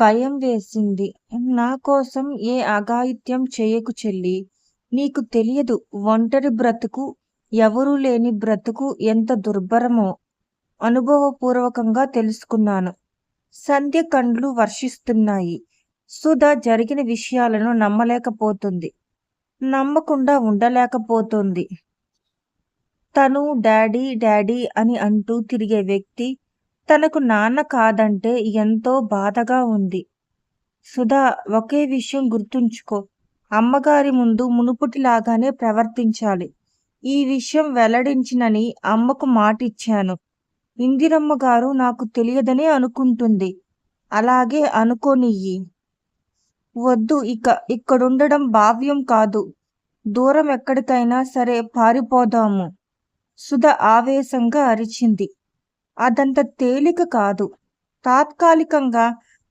భయం వేసింది. నా కోసం ఏ అఘాయిత్యం చేయకు చెల్లి నీకు తెలియదు ఒంటరి బ్రతుకు, ఎవరూ లేని బ్రతుకు ఎంత దుర్భరమో అనుభవపూర్వకంగా తెలుసుకున్నాను. సంధ్య కండ్లు వర్షిస్తున్నాయి. సుధ జరిగిన విషయాలను నమ్మలేకపోతుంది. నమ్మకుండా ఉండలేకపోతుంది తను డాడీ డాడీ అని అంటూ తిరిగే వ్యక్తి తనకు నాన్న కాదంటే ఎంతో బాధగా ఉంది. సుధా! ఒకే విషయం గుర్తుంచుకో. అమ్మగారి ముందు మునుపుటిలాగానే ప్రవర్తించాలి. ఈ విషయం వెల్లడించినని అమ్మకు మాటిచ్చాను. ఇందిరమ్మగారు నాకు తెలియదనే అనుకుంటుంది. అలాగే అనుకోనియ్యి. వద్దు ఇక ఇక్కడుండడం భావ్యం కాదు. దూరం ఎక్కడికైనా సరే పారిపోదాము. సుధ ఆవేశంగా అరిచింది. అదంత తేలిక కాదు. తాత్కాలికంగా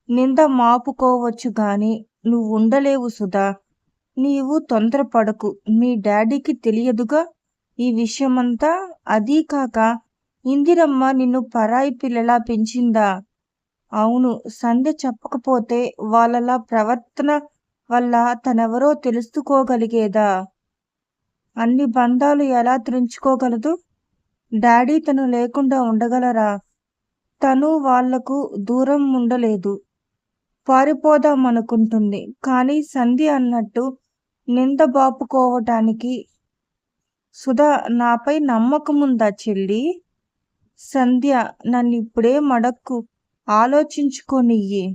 నింద మాపుకోవచ్చు గాని నువ్వుండలేవు సుధా! నీవు తొందరపడకు. మీ డాడీకి తెలియదుగా ఈ విషయమంతా? అదీకాక ఇందిరమ్మ నిన్ను పరాయి పిల్లలా పెంచిందా? అవును. సంధ్య చెప్పకపోతే వాళ్ళలా ప్రవర్తన వల్ల తనెవరో తెలుసుకోగలిగేదా? అన్ని బంధాలు ఎలా తెంచుకోగలదు? డాడీ తను లేకుండా ఉండగలరా? తను వాళ్ళకు దూరం ఉండలేదు. పారిపోదామనుకుంటుంది. కానీ సంధ్య అన్నట్టు నింద బాపుకోవటానికి సుధా నాపై నమ్మకముందా చెల్లి సంధ్య నన్ను ఇప్పుడే మడక్కు ఆలోచించుకోనియ్యి.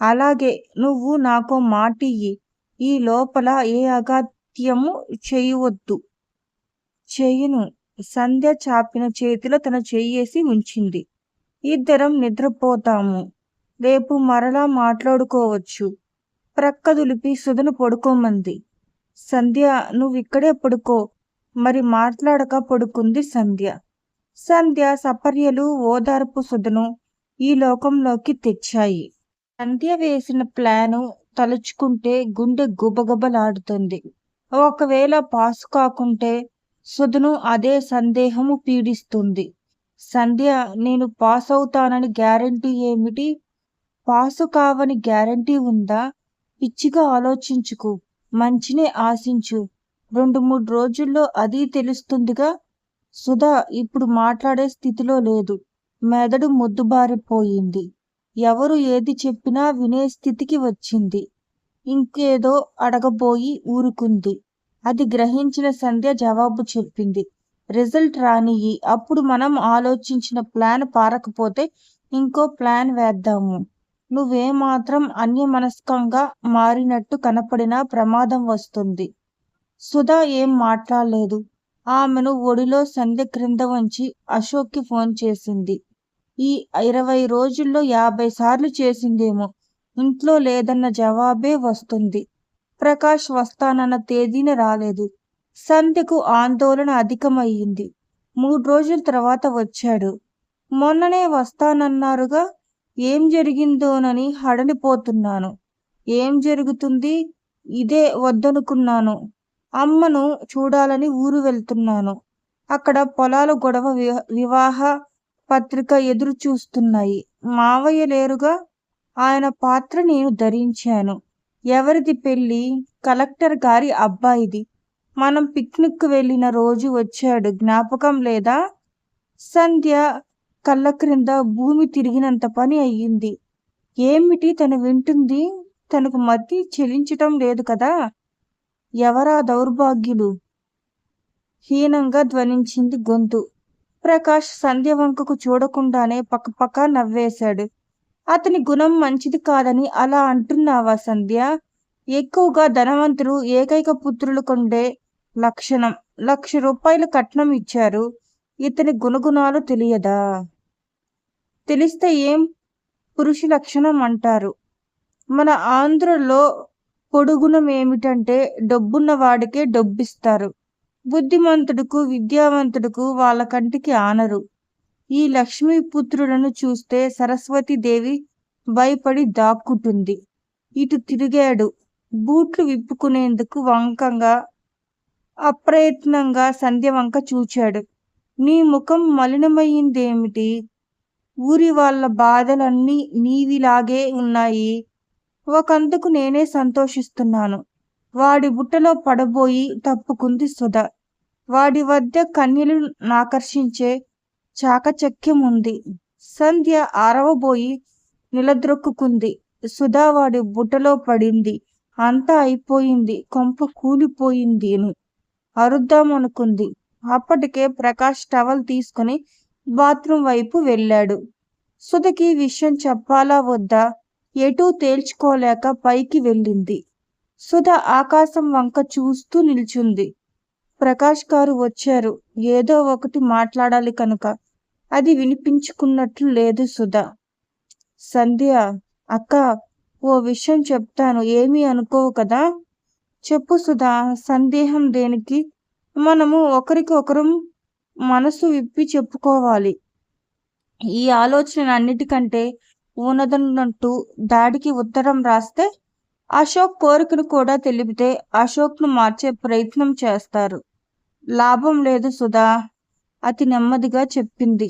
అలాగే నువ్వు నాకో మాటియ్యి. ఈ లోపల ఏ అగాత్యము చేయవద్దు చేయను సంధ్య చాపిన చేతిలో తన చెయ్యేసి ఉంచింది. ఇద్దరం నిద్రపోతాము. రేపు మరలా మాట్లాడుకోవచ్చు. ప్రక్క దులిపి సుధను పడుకోమంది. సంధ్య నువ్విక్కడే పడుకో. మరి మాట్లాడక పడుకుంది సంధ్య. సంధ్య సపర్యలు ఓదార్పు సుధను ఈ లోకంలోకి తెచ్చాయి. సంధ్య వేసిన ప్లాను తలుచుకుంటే గుండె గుబగుబలాడుతుంది. ఒకవేళ పాసు కాకుంటే సుధను అదే సందేహము పీడిస్తుంది. సంధ్య నేను పాస్ అవుతానని గ్యారంటీ ఏమిటి? పాసు కావని గ్యారంటీ ఉందా? పిచ్చిగా ఆలోచించుకు. మంచినే ఆశించు. రెండు మూడు రోజుల్లో అది తెలుస్తుందిగా? సుధ ఇప్పుడు మాట్లాడే స్థితిలో లేదు. మెదడు ముద్దుబారిపోయింది ఎవరు ఏది చెప్పినా వినే స్థితికి వచ్చింది. ఇంకేదో అడగబోయి ఊరుకుంది. అది గ్రహించిన సంధ్య జవాబు చెప్పింది. రిజల్ట్ రానియ్యి. అప్పుడు మనం ఆలోచించిన ప్లాన్ పారకపోతే ఇంకో ప్లాన్ వేద్దాము. నువ్వేమాత్రం అన్యమనస్కంగా మారినట్టు కనపడినా ప్రమాదం వస్తుంది. సుధా ఏం మాట్లాడలేదు. ఆమెను ఒడిలో సంధ్య క్రింద ఉంచి అశోక్కి ఫోన్ చేసింది. ఈ ఇరవై రోజుల్లో యాభై సార్లు చేసిందేమో. ఇంట్లో లేదన్న జవాబే వస్తుంది. ప్రకాష్ వస్తానన్న తేదీన రాలేదు. సంధ్యకు ఆందోళన అధికమయ్యింది మూడు రోజుల తర్వాత వచ్చాడు. మొన్ననే వస్తానన్నారుగా? ఏం జరిగిందోనని హడలిపోతున్నాను. ఏం జరుగుతుంది? ఇదే వద్దనుకున్నాను. అమ్మను చూడాలని ఊరు వెళ్తున్నాను. అక్కడ పొలాల గొడవ వివాహ పత్రిక ఎదురు చూస్తున్నాయి. మావయ్య లేరుగా? ఆయన పాత్ర నేను ధరించాను. ఎవరిది పెళ్ళి? కలెక్టర్ గారి అబ్బాయిది. మనం పిక్నిక్ వెళ్ళిన రోజు వచ్చాడు జ్ఞాపకం లేదా? సంధ్య కళ్ళ క్రింద భూమి తిరిగినంత పని అయింది. ఏమిటి తను వింటుంది? తనకు మతి చెలించటం లేదు కదా? ఎవరా దౌర్భాగ్యులు? హీనంగా ధ్వనించింది గొంతు. ప్రకాష్ సంధ్య వంకకు చూడకుండానే పక్కపక్క నవ్వేశాడు. అతని గుణం మంచిది కాదని అలా అంటున్నావా సంధ్య? ఎక్కువగా ధనవంతులు ఏకైక పుత్రులకుండే లక్షణం. లక్ష రూపాయలు కట్నం ఇచ్చారు. ఇతని గుణగుణాలు తెలియదా? తెలిస్తే ఏం పురుష లక్షణం అంటారు. మన ఆంధ్రలో పొడుగుణం ఏమిటంటే డబ్బున్న వాడికే డబ్బిస్తారు. బుద్ధిమంతుడుకు, విద్యావంతుడుకు వాళ్ళ కంటికి ఆనరు. ఈ లక్ష్మీపుత్రులను చూస్తే సరస్వతీదేవి భయపడి దాక్కుంటుంది. ఇటు తిరిగాడు. బూట్లు విప్పుకునేందుకు వంకంగా అప్రయత్నంగా సంధ్య వంక చూచాడు. నీ ముఖం మలినమయ్యిందేమిటి ఊరి వాళ్ళ బాధలన్నీ నీవిలాగే ఉన్నాయి ఒకందుకు నేనే సంతోషిస్తున్నాను వాడి బుట్టలో పడబోయి తప్పుకుంది సుధ వాడి వద్ద కన్యలు నాకర్షించే చాకచక్యం ఉంది సంధ్య ఆరవబోయి నిలద్రొక్కుంది సుధా వాడి బుట్టలో పడింది. అంతా అయిపోయింది. కొంప కూలిపోయింది అరుద్దామనుకుంది. అప్పటికే ప్రకాష్ టవల్ తీసుకుని బాత్రూమ్ వైపు వెళ్ళాడు. సుధకి విషయం చెప్పాలా వద్దా? ఎటూ తేల్చుకోలేక పైకి వెళ్ళింది. సుధ ఆకాశం వంక చూస్తూ నిల్చుంది. ప్రకాష్ గారు వచ్చారు. ఏదో ఒకటి మాట్లాడాలి కనుక. అది వినిపించుకున్నట్లు లేదు సుధా. సంధ్య అక్క ఓ విషయం చెప్తాను ఏమీ అనుకోవు కదా? చెప్పు సుధా సందేహం దేనికి? మనము ఒకరికి మనసు విప్పి చెప్పుకోవాలి. ఈ ఆలోచన అన్నిటికంటే ఉన్నదన్నట్టు దాడికి ఉత్తరం రాస్తే అశోక్ కోరికను కూడా తెలిపితే అశోక్ను మార్చే ప్రయత్నం చేస్తారు. లాభం లేదు సుధా. అతి నెమ్మదిగా చెప్పింది.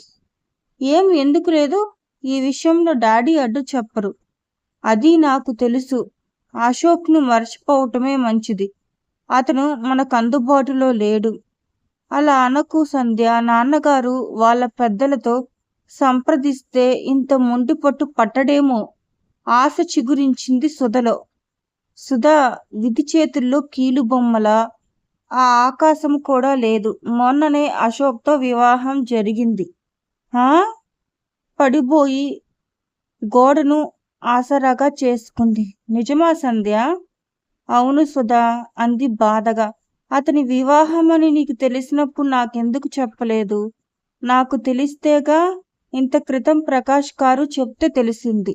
ఏం ఎందుకు లేదు? ఈ విషయంలో డాడీ అడ్డు చెప్పరు. అది నాకు తెలుసు. అశోక్ను మర్చిపోవటమే మంచిది. అతను మనకు అందుబాటులో లేడు అలా అనకు సంధ్య. నాన్నగారు వాళ్ళ పెద్దలతో సంప్రదిస్తే ఇంత ముండి పట్టు పట్టడేమో? ఆశ చిగురించింది సుధలో. సుధా విధి చేతుల్లో కీలుబొమ్మలా ఆ ఆకాశం కూడా లేదు. మొన్ననే అశోక్తో వివాహం జరిగింది. పడిపోయి గోడను ఆసరాగా చేసుకుంది. నిజమా సంధ్య? అవును సుధా అంది బాధగా. అతని వివాహం అని నీకు తెలిసినప్పుడు నాకెందుకు చెప్పలేదు? నాకు తెలిస్తేగా ఇంత క్రితం ప్రకాష్ గారు చెప్తే తెలిసింది.